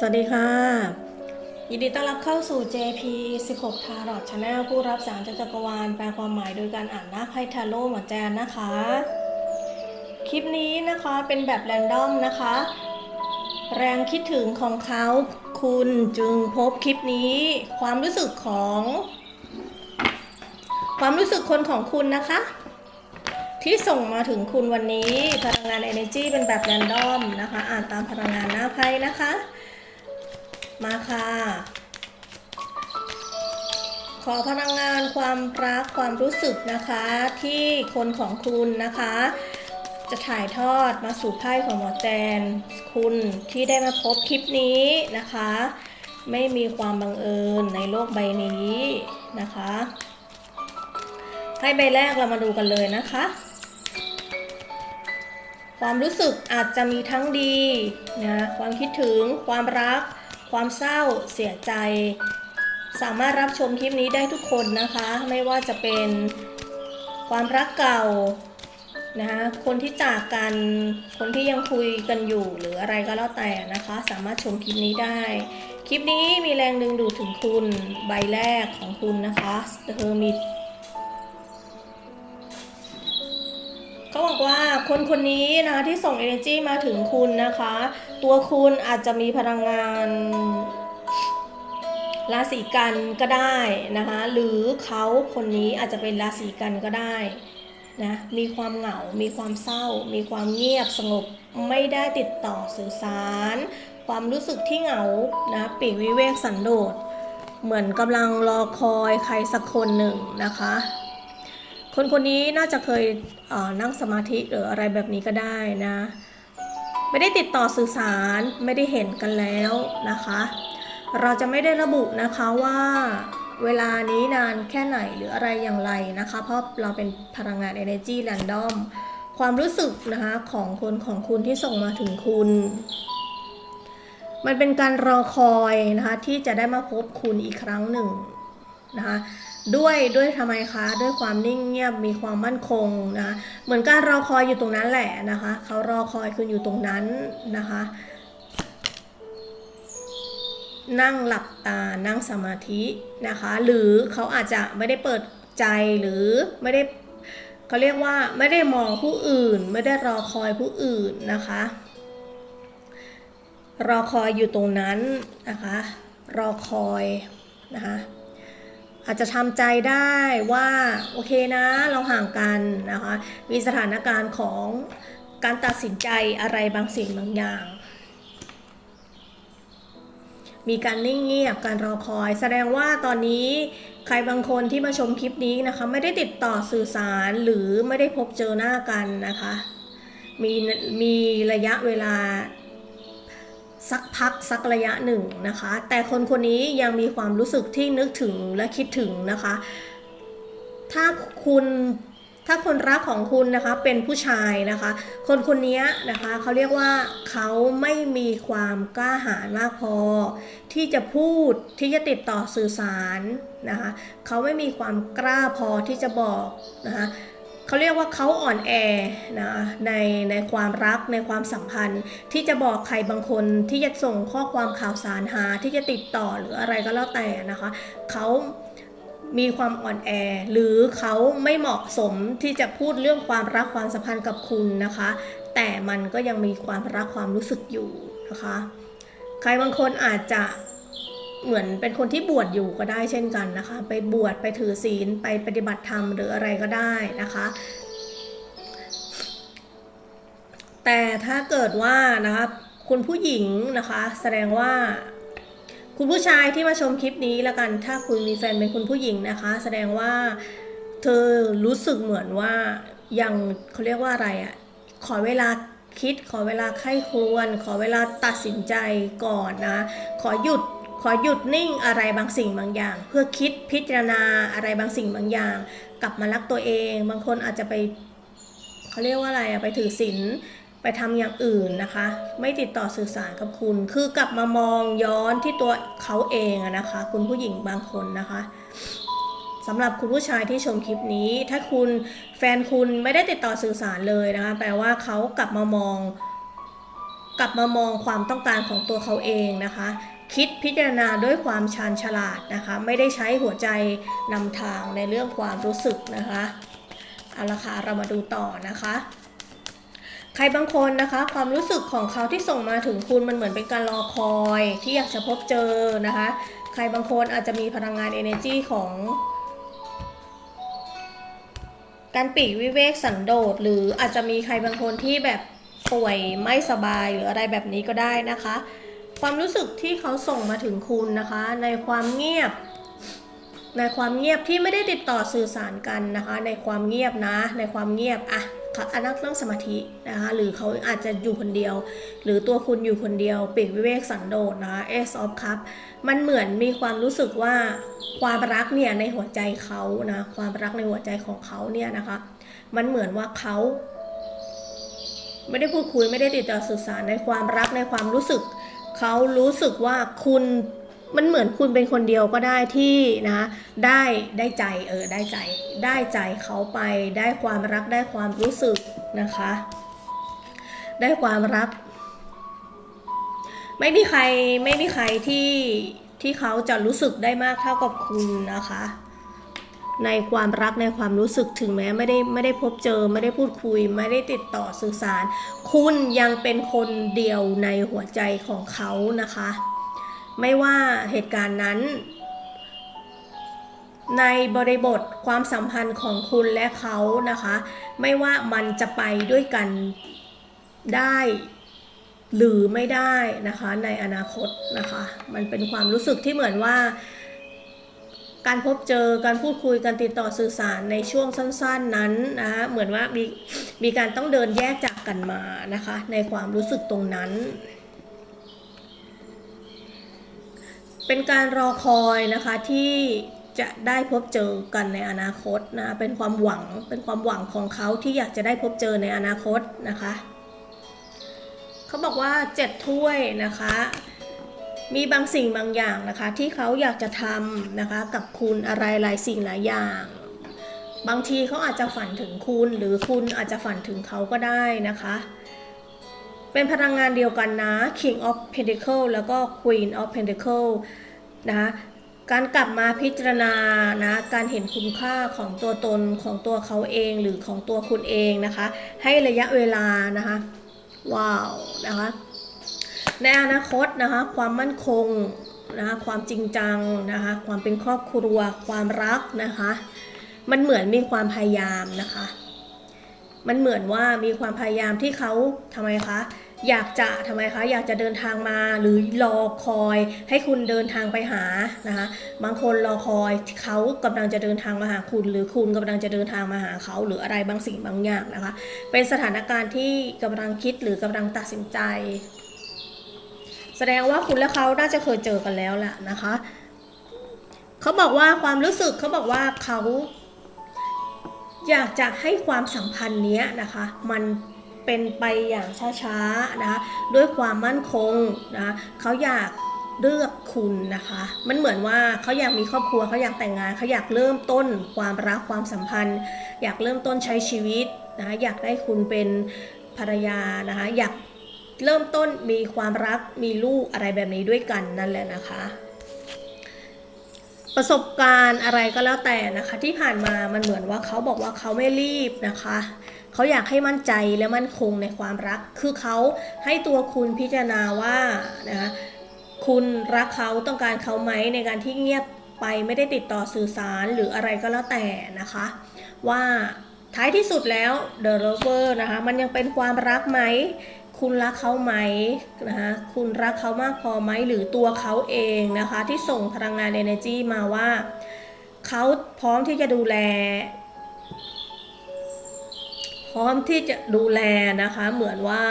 สวัสดีค่ะ ยินดีต้อนรับเข้าสู่ JP 16 Tarot Channel ผู้รับสารจากจักรวาลแปลความหมายโดยการอ่านหน้าไพ่ทาโร่หมอแจนนะคะ คลิปนี้นะคะเป็นแบบแรนดอมนะคะ แรงคิดถึงของเขาคุณจึงพบคลิปนี้ ความรู้สึกของ ความรู้สึกคนของคุณนะคะ ที่ส่งมาถึงคุณวันนี้พลังงาน Energy เป็นแบบแรนดอมนะคะ อ่านตามพลังงานหน้าไพ่นะคะ มาค่ะ ขอพลังงานความรักความรู้สึกนะคะ ที่คนของคุณนะคะ จะถ่ายทอดมาสู่ไพ่ของหมอแจนคุณที่ได้มาพบคลิปนี้นะคะ ไม่มีความบังเอิญในโลกใบนี้นะคะไพ่ใบแรกเรามาดูกันเลยนะคะ ความรู้สึกอาจจะมีทั้งดีนะความคิดถึงความรัก ความเศร้าเสียใจ สามารถรับชมคลิปนี้ได้ทุกคนนะคะ ไม่ว่าจะเป็นความรักเก่านะคะคนที่จากกันคนที่ยังคุยกันอยู่หรืออะไรก็แล้วแต่นะคะ สามารถชมคลิปนี้ได้ คลิปนี้มีแรงดึงดูดถึงคุณใบแรกของคุณนะคะเธ เขาบอกว่าคนคนนี้นะคะที่ส่ง energy มาถึงคุณนะคะ ตัวคุณอาจจะมีพลังงานราศีกันก็ได้นะคะ หรือเขาคนนี้อาจจะเป็นราศีกันก็ได้นะมีความเหงา มีความเศร้า มีความเงียบสงบ ไม่ได้ติดต่อสื่อสาร ความรู้สึกที่เหงานะปีกวิเวกสันโดษ เหมือนกำลังรอคอยใครสักคนหนึ่งนะคะ คนคนนี้น่าจะเคยเนั่งสมาธิหรืออะไรแบบนี้ก็ได้นะ ไม่ได้ติดต่อสื่อสารไม่ได้เห็นกันแล้วนะคะ เราจะไม่ได้ระบุนะคะว่าเวลานี้นานแค่ไหนหรืออะไรอย่างไรนะคะ เพราะเราเป็นพลังงาน energy random ความรู้สึกนะคะของคนของคุณที่ส่งมาถึงคุณ มันเป็นการรอคอยนะคะที่จะได้มาพบคุณอีกครั้งหนึ่งนะคะ ด้วยด้วยทำไมคะ ด้วยความนิ่งเงียบมีความมั่นคงนะเหมือนการรอคอยอยู่ตรงนั้นแหละนะคะเขารอคอยคุณอยู่ตรงนั้นนะคะ นั่งหลับตานั่งสมาธินะคะ หรือเขาอาจจะไม่ได้เปิดใจหรือไม่ได้เขาเรียกว่าไม่ได้มองผู้อื่น ไม่ได้รอคอยผู้อื่นนะคะ รอคอยอยู่ตรงนั้นนะคะ รอคอยนะคะ อาจจะทำใจได้ว่าโอเคนะเราห่างกันนะคะมีสถานการณ์ของการตัดสินใจอะไรบางสิ่งบางอย่าง มีการนิ่งเงียบการรอคอย แสดงว่าตอนนี้ใครบางคนที่มาชมคลิปนี้นะคะ ไม่ได้ติดต่อสื่อสารหรือไม่ได้พบเจอหน้ากันนะคะ มีมีระยะเวลา สักพักสักระยะหนึ่งนะคะ แต่คนคนนี้ยังมีความรู้สึกที่นึกถึงและคิดถึงนะคะ ถ้าคุณถ้าคนรักของคุณนะคะเป็นผู้ชายนะคะ คนคนนี้นะคะเขาเรียกว่าเขาไม่มีความกล้าหาญมากพอ ที่จะพูดที่จะติดต่อสื่อสารนะคะเขาไม่มีความกล้าพอที่จะบอกนะคะ เขาเรียกว่าเขาอ่อนแอนะในในความรักในความสัมพันธ์ ที่จะบอกใครบางคนที่จะส่งข้อความข่าวสารหาที่จะติดต่อหรืออะไรก็แล้วแต่นะคะเขามีความอ่อนแอ หรือเขาไม่เหมาะสมที่จะพูดเรื่องความรักความสัมพันธ์กับคุณนะคะ แต่มันก็ยังมีความรักความรู้สึกอยู่นะคะ ใครบางคนอาจจะ เหมือนเป็นคนที่บวชอยู่ก็ได้เช่นกันนะคะ ไปบวชไปถือศีลไปปฏิบัติธรรมหรืออะไรก็ได้นะคะ แต่ถ้าเกิดว่านะคะคุณผู้หญิงนะคะ แสดงว่าคุณผู้ชายที่มาชมคลิปนี้แล้วกันถ้าคุณมีแฟนเป็นคุณผู้หญิงนะคะ แสดงว่าเธอรู้สึกเหมือนว่ายังเขาเรียกว่าอะไรอะ่ะขอเวลาคิดขอเวลาไข้ครวน ขอเวลาตัดสินใจก่อนนะ ขอหยุด ขอหยุดนิ่งอะไรบางสิ่งบางอย่าง เพื่อคิดพิจารณาอะไรบางสิ่งบางอย่าง กลับมารักตัวเอง บางคนอาจจะไปเขาเรียกว่าอะไรอะไปถือศีลไปทำอย่างอื่นนะคะ ไม่ติดต่อสื่อสารกับคุณ คือกลับมามองย้อนที่ตัวเขาเองนะคะ คุณผู้หญิงบางคนนะคะสำหรับคุณผู้ชายที่ชมคลิปนี้ ถ้าคุณแฟนคุณไม่ได้ติดต่อสื่อสารเลยนะคะ แปลว่าเขากลับมามอง กลับมามองความต้องการของตัวเขาเองนะคะ คิดพิจารณาด้วยความชาญฉลาดนะคะ ไม่ได้ใช้หัวใจนำทางในเรื่องความรู้สึกนะคะเอาละค่ะเรามาดูต่อนะคะ ใครบางคนนะคะ ความรู้สึกของเขาที่ส่งมาถึงคุณมันเหมือนเป็นการรอคอยที่อยากจะพบเจอนะคะ ใครบางคนอาจจะมีพลังงาน energy ของการปีกวิเวกสันโดษ หรืออาจจะมีใครบางคนที่แบบป่วยไม่สบายหรืออะไรแบบนี้ก็ได้นะคะ ความรู้สึกที่เขาส่งมาถึงคุณนะคะ ในความเงียบ ในความเงียบที่ไม่ได้ติดต่อสื่อสารกันนะคะ ในความเงียบนะ ในความเงียบอะเขาอันนักนั่งสมาธินะคะ หรือเขาอาจจะอยู่คนเดียว หรือตัวคุณอยู่คนเดียวปลีกวิเวกสันโดษนะคะ Ace of Cup มันเหมือนมีความรู้สึกว่าความรักเนี่ยในหัวใจเขานะความรักในหัวใจของเขาเนี่ยนะคะ มันเหมือนว่าเขาไม่ได้พูดคุยไม่ได้ติดต่อสื่อสารในความรักในความรู้สึก เขารู้สึกว่าคุณมันเหมือนคุณเป็นคนเดียวก็ได้ที่นะได้ได้ใจเออได้ใจ ได้ใจเขาไปได้ความรักได้ความรู้สึกนะคะ ได้ความรัก ไม่มีใครไม่มีใครที่ที่เขาจะรู้สึกได้มากเท่ากับคุณนะคะ ในความรักในความรู้สึกถึงแม้ไม่ได้ไม่ได้พบเจอ ไม่ได้พูดคุย ไม่ได้ติดต่อสื่อสาร คุณยังเป็นคนเดียวในหัวใจของเขานะคะ ไม่ว่าเหตุการณ์นั้น ในบริบทความสัมพันธ์ของคุณและเขานะคะ ไม่ว่ามันจะไปด้วยกันได้หรือไม่ได้นะคะในอนาคตนะคะ มันเป็นความรู้สึกที่เหมือนว่า การพบเจอการพูดคุยการติดต่อสื่อสารในช่วงสั้น ๆนั้นนะเหมือนว่ามีมีการต้องเดินแยกจากกันมานะคะ ในความรู้สึกตรงนั้น เป็นการรอคอยนะคะที่จะได้พบเจอกันในอนาคตนะเป็นความหวังเป็นความหวังของเขาที่อยากจะได้พบเจอในอนาคตนะคะ เขาบอกว่าเจ็ดถ้วยนะคะ มีบางสิ่งบางอย่างนะคะ ที่เขาอยากจะทำนะคะ กับคุณอะไรหลายสิ่งหลายอย่าง บางทีเขาอาจจะฝันถึงคุณ หรือคุณอาจจะฝันถึงเขาก็ได้นะคะ เป็นพลังงานเดียวกันนะ King of Pentacle แล้วก็ Queen of Pentacle นะคะการกลับมาพิจารณานะการเห็นคุณค่าของตัวตนของตัวเขาเองหรือของตัวคุณเองนะคะ ให้ระยะเวลานะคะ ว้าวนะคะ ในอนาคตนะคะความมั่นคงนะคะความจริงจังนะคะความเป็นครอบครัว ความรักนะคะมันเหมือนมีความพยายามนะคะ มันเหมือนว่ามีความพยายามที่เขาทำไมคะอยากจะทำไมคะอยากจะเดินทางมาหรือรอคอยให้คุณเดินทางไปหานะคะบางคนรอคอยเขากำลังจะเดินทางมาหาคุณ หรือคุณกำลังจะเดินทางมาหาเขา หรืออะไรบางสิ่งบางอย่างนะคะ เป็นสถานการณ์ที่กำลังคิดหรือกำลังตัดสินใจ แสดงว่าคุณและเขาน่าจะเคยเจอกันแล้วแหละนะคะเขาบอกว่าความรู้สึกเขาบอกว่าเขาอยากจะให้ความสัมพันธ์เนี้ยนะคะ มันเป็นไปอย่างช้าๆนะคะด้วยความมั่นคงนะเขาอยากเลือกคุณนะคะ มันเหมือนว่าเขาอยากมีครอบครัวเขาอยากแต่งงานเขาอยากเริ่มต้นความรักความสัมพันธ์ อยากเริ่มต้นใช้ชีวิตนะคะอยากได้คุณเป็นภรรยานะคะ อยาก เริ่มต้นมีความรักมีลูกอะไรแบบนี้ด้วยกันนั่นแหละนะคะ ประสบการณ์อะไรก็แล้วแต่นะคะ ที่ผ่านมามันเหมือนว่าเขาบอกว่าเขาไม่รีบนะคะเขาอยากให้มั่นใจและมั่นคงในความรัก คือเขาให้ตัวคุณพิจารณาว่านะคะคุณรักเขาต้องการเขาไหมในการที่เงียบไปไม่ได้ติดต่อสื่อสารหรืออะไรก็แล้วแต่นะคะ ว่าท้ายที่สุดแล้ว The Lover นะคะ มันยังเป็นความรักไหม คุณรักเขาไหมนะคะคุณรักเขามากพอไหมหรือตัวเขาเองนะคะ ที่ส่งพลังงาน energy มาว่าเขาพร้อมที่จะดูแล พร้อมที่จะดูแลนะคะ เหมือนว่า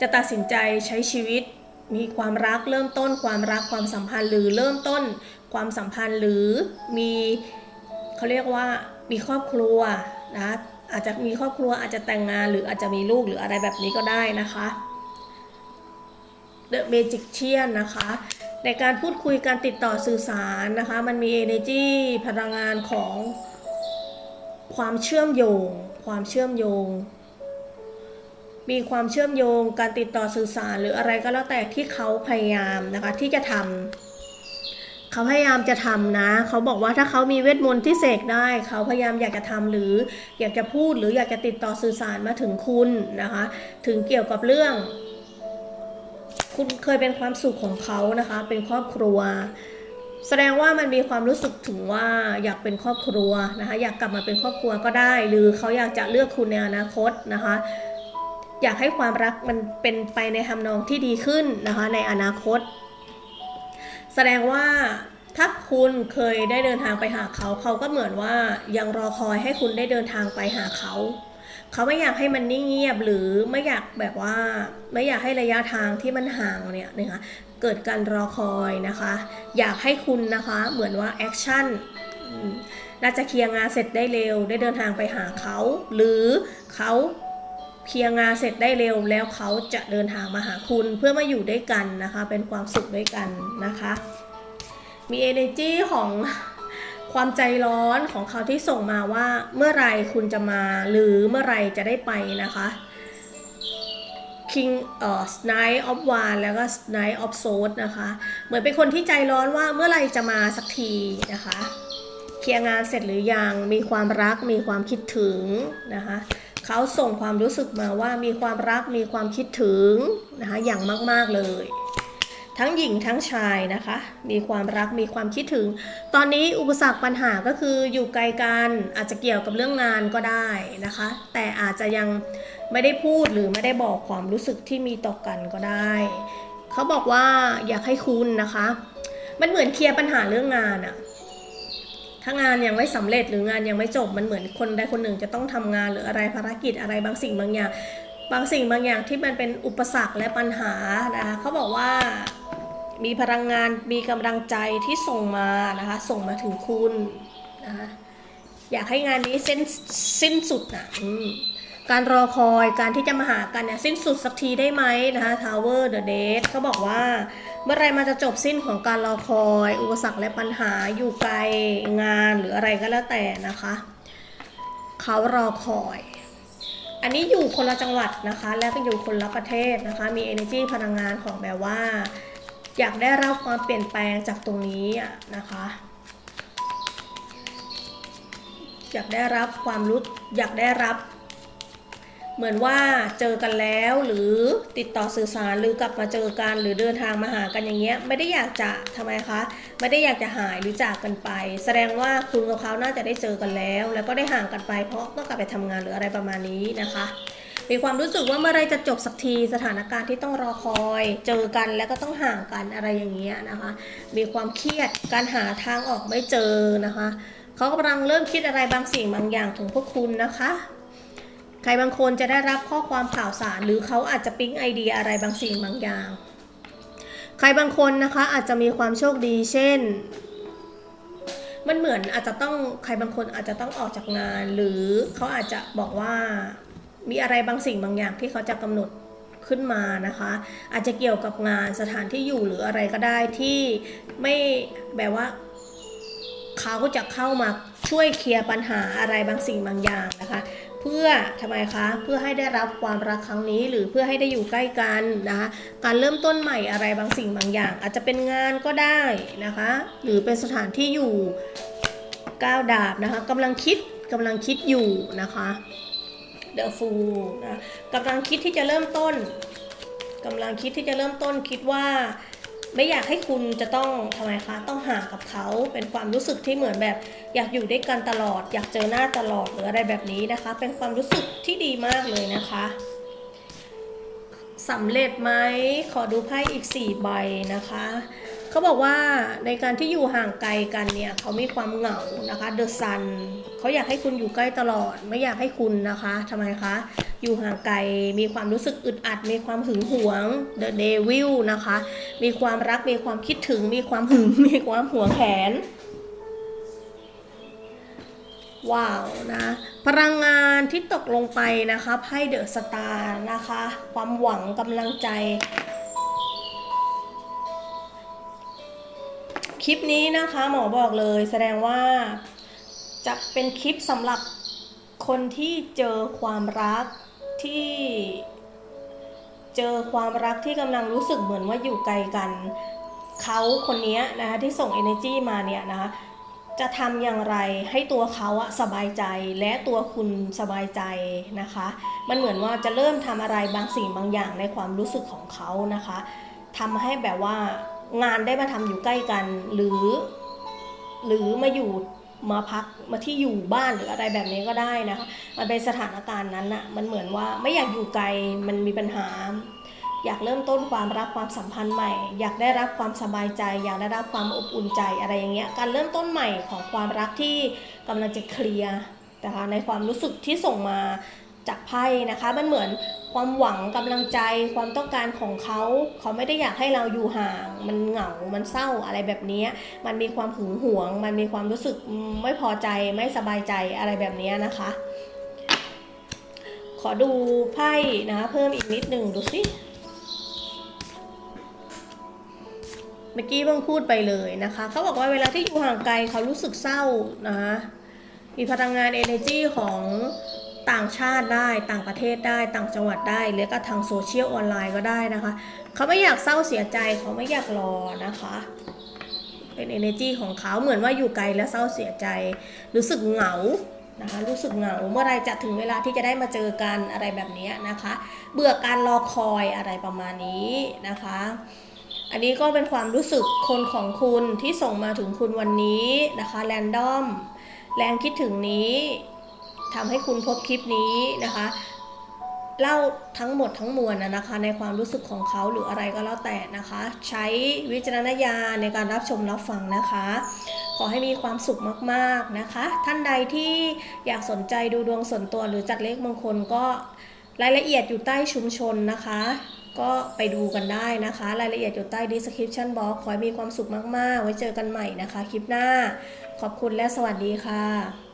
จะตัดสินใจใช้ชีวิตมีความรักเริ่มต้นความรักความสัมพันธ์หรือเริ่มต้นความสัมพันธ์หรือมีเขาเรียกว่ามีครอบครัวนะอาจจะมีครอบครัวอาจจะแต่งงานหรืออาจจะมีลูกหรืออะไรแบบนี้ก็ได้นะคะ The Magician นะคะ ในการพูดคุยการติดต่อสื่อสารนะคะ มันมี energy พลังงานของความเชื่อมโยง ความเชื่อมโยง มีความเชื่อมโยงการติดต่อสื่อสารหรืออะไรก็แล้วแต่ที่เขาพยายามนะคะที่จะทำเขาพยายามจะทำนะ เขาบอกว่าถ้าเขามีเวทมนต์ที่เสกได้ เขาพยายามอยากจะทำหรืออยากจะพูดหรืออยากจะติดต่อสื่อสารมาถึงคุณนะคะ ถึงเกี่ยวกับเรื่อง คุณเคยเป็นความสุขของเขานะคะ เป็นครอบครัว แสดงว่ามันมีความรู้สึกถึงว่าอยากเป็นครอบครัวนะคะ อยากกลับมาเป็นครอบครัวก็ได้ หรือเขาอยากจะเลือกคุณในอนาคตนะคะ อยากให้ความรักมันเป็นไปในทำนองที่ดีขึ้นนะคะในอนาคต แสดงว่าถ้าคุณเคยได้เดินทางไปหาเขา เขาก็เหมือนว่ายังรอคอยให้คุณได้เดินทางไปหาเขา เขาไม่อยากให้มันนิ่งเงียบหรือไม่อยากแบบว่าไม่อยากให้ระยะทางที่มันห่างเนี่ยนะคะเกิดการรอคอยนะคะ อยากให้คุณนะคะเหมือนว่าแอคชั่นน่าจะเคลียร์งานเสร็จได้เร็ว ได้เดินทางไปหาเขา หรือเขาเคลียร์งานเสร็จได้เร็วแล้วเขาจะเดินทางมาหาคุณเพื่อมาอยู่ด้วยกันนะคะ เป็นความสุขด้วยกันนะคะ มี energy ของ ความใจร้อนของเขาที่ส่งมาว่าเมื่อไรคุณจะมาหรือเมื่อไรจะได้ไปนะคะ King เอ่อ Knight of w a n แล้วก็ Knight of Swords นะคะ เหมือนเป็นคนที่ใจร้อนว่าเมื่อไรจะมาสักทีนะคะ เคลียร์งานเสร็จหรือยัง มีความรัก มีความคิดถึงนะคะ เขาส่งความรู้สึกมาว่ามีความรัก มีความคิดถึงนะคะ อย่างมาก ๆ เลย ทั้งหญิงทั้งชายนะคะ มีความรักมีความคิดถึง ตอนนี้อุปสรรคปัญหาก็คืออยู่ไกลกันอาจจะเกี่ยวกับเรื่องงานก็ได้นะคะ แต่อาจจะยังไม่ได้พูดหรือไม่ได้บอกความรู้สึกที่มีต่อกันก็ได้ เขาบอกว่าอยากให้คุณนะคะ มันเหมือนเคลียร์ปัญหาเรื่องงานอะถ้างานยังไม่สำเร็จหรืองานยังไม่จบมันเหมือนคนใดคนหนึ่งจะต้องทำงานหรืออะไรภารกิจอะไรบางสิ่งบางอย่าง บางสิ่งบางอย่างที่มันเป็นอุปสรรคและปัญหานะคะเขาบอกว่า มีพลังงานมีกำลังใจที่ส่งมานะคะ ส่งมาถึงคุณนะคะอยากให้งานนี้เส้นสิ้นสุดนะการรอคอยการที่จะมาหากันเนี่ยสิ้นสุดสักทีได้ไหมนะคะ Tower the Date เขาบอกว่า เมื่อไรมันจะจบสิ้นของการรอคอย อุปสรรคและปัญหาอยู่ไกลงานหรืออะไรก็แล้วแต่นะคะเขารอคอย อันนี้อยู่คนละจังหวัดนะคะ และก็อยู่คนละประเทศนะคะ มี energy พลังงานของแบบว่า อยากได้รับความเปลี่ยนแปลงจากตรงนี้อะนะคะ อยากได้รับความรู้อยากได้รับ เหมือนว่าเจอกันแล้วหรือติดต่อสื่อสารหรือกลับมาเจอกันหรือเดินทางมาหากันอย่างเงี้ยไม่ได้อยากจะทำไมคะไม่ได้อยากจะหายหรือจากกันไป แสดงว่าคุณกับเขาน่าจะได้เจอกันแล้ว แล้วก็ได้ห่างกันไปเพราะต้องกลับไปทำงานหรืออะไรประมาณนี้นะคะ มีความรู้สึกว่าเมื่อไรจะจบสักทีสถานการณ์ที่ต้องรอคอย เจอกันแล้วก็ต้องห่างกันอะไรอย่างเงี้ยนะคะ มีความเครียดการหาทางออกไม่เจอนะคะเขากำลังเริ่มคิดอะไรบางสิ่งบางอย่างถึงพวกคุณนะคะใครบางคนจะได้รับข้อความข่าวสาร หรือเขาอาจจะปิ๊งไอเดียอะไรบางสิ่งบางอย่าง ใครบางคนนะคะอาจจะมีความโชคดี เช่น มันเหมือนอาจจะต้องใครบางคนอาจจะต้องออกจากงาน หรือเขาอาจจะบอกว่า มีอะไรบางสิ่งบางอย่างที่เขาจะกำหนดขึ้นมานะคะ อาจจะเกี่ยวกับงานสถานที่อยู่หรืออะไรก็ได้ที่ไม่แบบว่าเขาก็จะเข้ามาช่วยเคลียร์ปัญหาอะไรบางสิ่งบางอย่างนะคะ เพื่อทำไมคะเพื่อให้ได้รับความรักครั้งนี้หรือเพื่อให้ได้อยู่ใกล้กันนะคะการเริ่มต้นใหม่อะไรบางสิ่งบางอย่าง อาจจะเป็นงานก็ได้นะคะ หรือเป็นสถานที่อยู่ก้าวดาบนะคะกำลังคิดกำลังคิดอยู่นะคะ The Fool นะกำลังคิดที่จะเริ่มต้นกำลังคิดที่จะเริ่มต้นคิดว่า ไม่อยากให้คุณจะต้องทำไมคะต้องห่างกับเขาเป็นความรู้สึกที่เหมือนแบบ อยากอยู่ด้วยกันตลอด อยากเจอหน้าตลอดหรืออะไรแบบนี้นะคะ เป็นความรู้สึกที่ดีมากเลยนะคะสำเร็จไหมขอดูไพ่อีก 4 ใบนะคะ เขาบอกว่าในการที่อยู่ห่างไกลกันเนี่ยเขามีความเหงานะคะ The Sun เขาอยากให้คุณอยู่ใกล้ตลอด ไม่อยากให้คุณนะคะทำไมคะ อยู่ห่างไกลมีความรู้สึกอึดอัด มีความหึงหวง The Devil นะคะ มีความรักมีความคิดถึง มีความหึงมีความหวงแหนว้าวนะพลังงานที่ตกลงไปนะคะไพ่เดอะสตาร์นะคะ ความหวังกำลังใจ คลิปนี้นะคะหมอบอกเลยแสดงว่าจะเป็นคลิปสำหรับคนที่เจอความรักที่เจอความรักที่กำลังรู้สึกเหมือนว่าอยู่ไกลกันเขาคนนี้นะคะที่ส่ง energy มาเนี่ยนะคะจะทำอย่างไรให้ตัวเขาอะสบายใจและตัวคุณสบายใจนะคะ มันเหมือนว่าจะเริ่มทำอะไรบางสิ่งบางอย่างในความรู้สึกของเขานะคะทำให้แบบว่า งานได้มาทำอยู่ใกล้กัน หรือ หรือมาอยู่มาพักมาที่อยู่บ้านหรืออะไรแบบนี้ก็ได้นะคะมันเป็นสถานการณ์นั้นอะมันเหมือนว่าไม่อยากอยู่ไกลมันมีปัญหา อยากเริ่มต้นความรักความสัมพันธ์ใหม่ อยากได้รับความสบายใจ อยากได้รับความอบอุ่นใจอะไรอย่างเงี้ยการเริ่มต้นใหม่ของความรักที่กำลังจะเคลียร์นะคะในความรู้สึกที่ส่งมาจากไพ่นะคะมันเหมือน ความหวังกำลังใจความต้องการของเขา เขาไม่ได้อยากให้เราอยู่ห่าง มันเหงา มันเศร้าอะไรแบบนี้ มันมีความหึงหวง มันมีความรู้สึกไม่พอใจไม่สบายใจอะไรแบบนี้นะคะ ขอดูไพ่นะคะเพิ่มอีกนิดหนึ่งดูสิเมื่อกี้เพิ่งพูดไปเลยนะคะ เขาบอกว่าเวลาที่อยู่ห่างไกลเขารู้สึกเศร้านะคะมีพลังงาน energy ของ ต่างชาติได้ต่างประเทศได้ต่างจังหวัดได้หรือก็ทางโซเชียลออนไลน์ก็ได้นะคะ เขาไม่อยากเศร้าเสียใจเขาไม่อยากรอนะคะ เป็น energy ของเขาเหมือนว่าอยู่ไกลแล้วเศร้าเสียใจ รู้สึกเหงานะคะรู้สึกเหงาเมื่อไรจะถึงเวลาที่จะได้มาเจอกันอะไรแบบนี้นะคะ เบื่อการรอคอยอะไรประมาณนี้นะคะ อันนี้ก็เป็นความรู้สึกคนของคุณที่ส่งมาถึงคุณวันนี้นะคะแรนดอมแรงคิดถึงนี้ ทำให้คุณพบคลิปนี้นะคะเล่าทั้งหมดทั้งมวลนะนะคะในความรู้สึกของเขาหรืออะไรก็แล้วแต่นะคะ ใช้วิจารณญาณในการรับชมรับฟังนะคะ ขอให้มีความสุขมากๆนะคะ ท่านใดที่อยากสนใจดูดวงส่วนตัวหรือจัดเลขมงคลก็รายละเอียดอยู่ใต้ชุมชนนะคะ ก็ไปดูกันได้นะคะ รายละเอียดอยู่ใต้ description box ขอให้มีความสุขมากๆ ไว้เจอกันใหม่นะคะ คลิปหน้า ขอบคุณและสวัสดีค่ะ